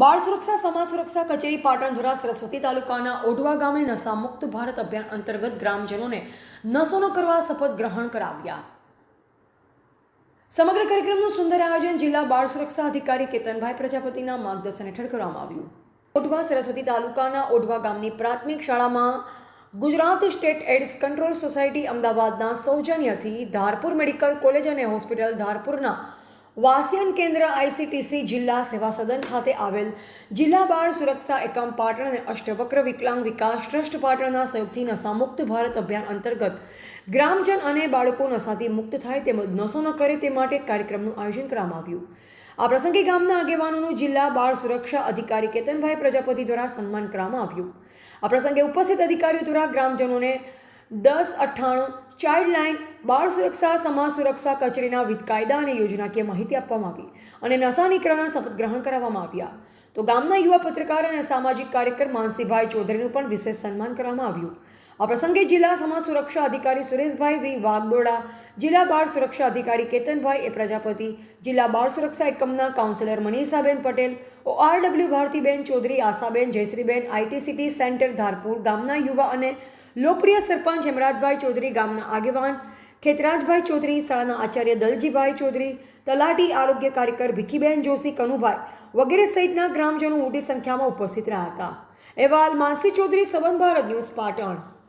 બાળ સુરક્ષા, સમાજ સુરક્ષા કચેરી પાટણ દ્વારા સરસ્વતી તાલુકાના ઓઢવા ગામે નશા મુક્ત ભારત અભિયાન અંતર્ગત ગ્રામજનોને નશો ન કરવા શપથ ગ્રહણ કરાવ્યા. સમગ્ર કાર્યક્રમનું સુંદર આયોજન જિલ્લા બાળ સુરક્ષા અધિકારી કેતનભાઈ પ્રજાપતિના માર્ગદર્શન હેઠળ કરવામાં આવ્યું. ઓઢવા સરસ્વતી તાલુકાના ઓઢવા ગામની પ્રાથમિક શાળામાં Gujarat state AIDS control society અમદાવાદના સૌજન્યથી ધારપુર મેડિકલ કોલેજ અને હોસ્પિટલ ધારપુરના વાસિયન કેન્દ્ર આઈસીટીસી જિલ્લા સેવા સદન ખાતે આવેલ જિલ્લા બાળ સુરક્ષા એકમ પાટણ અને અષ્ટવક્ર વિકલાંગ વિકાસ ટ્રસ્ટ પાટણના સહયોગથી નશામુક્ત ભારત અભિયાન અંતર્ગત ગ્રામજન અને બાળકો નશાથી મુક્ત થાય તેમજ નશો ન કરે તે માટે કાર્યક્રમનું આયોજન કરવામાં આવ્યું. આ પ્રસંગે ગામના આગેવાનોનું જિલ્લા બાળ સુરક્ષા અધિકારી કેતનભાઈ પ્રજાપતિ દ્વારા સન્માન કરવામાં આવ્યું. આ પ્રસંગે ઉપસ્થિત અધિકારીઓ દ્વારા ગ્રામજનોને દસ અઠ્ઠાણું ચાઇલ્ડલાઇન બાળ સુરક્ષા, સમાજ સુરક્ષા કચેરીના વિવિધ કાયદા અને યોજનાકીય માહિતી આપવામાં આવી અને નશા નિકરાના શપથ ગ્રહણ કરાવવામાં આવ્યા. તો ગામના યુવા પત્રકાર અને સામાજિક કાર્યકર માનસીભાઈ ચૌધરીનું પણ વિશેષ સન્માન કરવામાં આવ્યું. આ પ્રસંગે જિલ્લા સમાજ સુરક્ષા અધિકારી સુરેશભાઈ વી વાગડોડા જિલ્લા બાળ સુરક્ષા અધિકારી કેતનભાઈ એ પ્રજાપતિ, જિલ્લા બાળ સુરક્ષા એકમના counsellor Manishaben Patel, ORW Bhartiben Chaudhary, Ashaben Jayshreeben ITCT centre Dharpur, ગામના યુવા અને લોકપ્રિય સરપંચ હેમરાજભાઈ ચૌધરી ગામના આગેવાન, ખેતરાજભાઈ ચૌધરી, શાળાના આચાર્ય દલજીભાઈ ચૌધરી, તલાટી આરોગ્ય કાર્યકર ભીખીબેન જોશી, કનુભાઈ વગેરે સહિતના ગ્રામજનો મોટી સંખ્યામાં ઉપસ્થિત રહ્યા હતા. અહેવાલ માનસી ચૌધરી સબન ભારત ન્યૂઝ પાટણ.